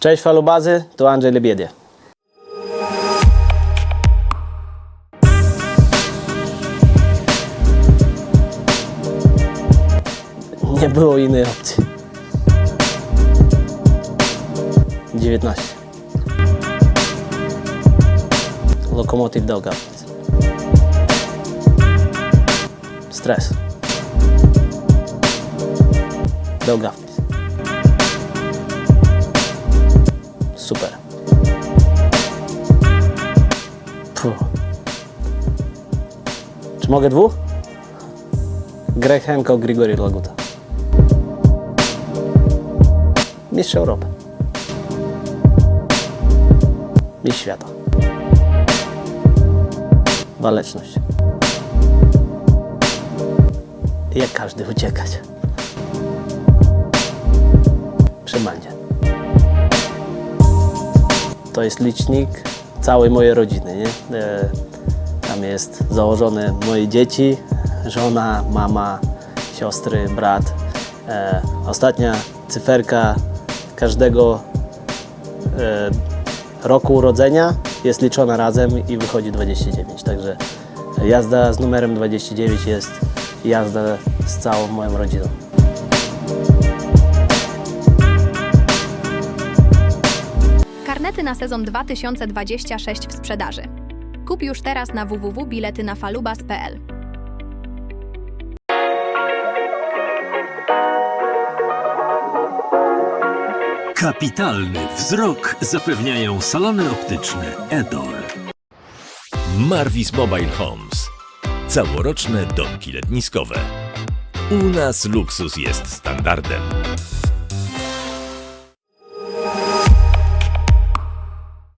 Cześć falubazy, tu Andrzej Lebiedie. Nie było innej opcji. 19. Lokomotiv Daugavpils. Stres. Daugavpils. Super. Puh. Czy mogę dwóch? Greg Hancock, Grigori Laguta. Mistrz Europy. Mistrz świata. Waleczność. Jak każdy uciekać. To jest licznik całej mojej rodziny, nie? E, Tam jest założone moje dzieci, żona, mama, siostry, brat. E, Ostatnia cyferka każdego e, roku urodzenia jest liczona razem i wychodzi 29. Także jazda z numerem 29 jest jazda z całą moją rodziną. Karnety na sezon 2026 w sprzedaży. Kup już teraz na www.biletynafalubas.pl. Kapitalny wzrok zapewniają salony optyczne Edol. Marvis Mobile Homes. Całoroczne domki letniskowe. U nas luksus jest standardem.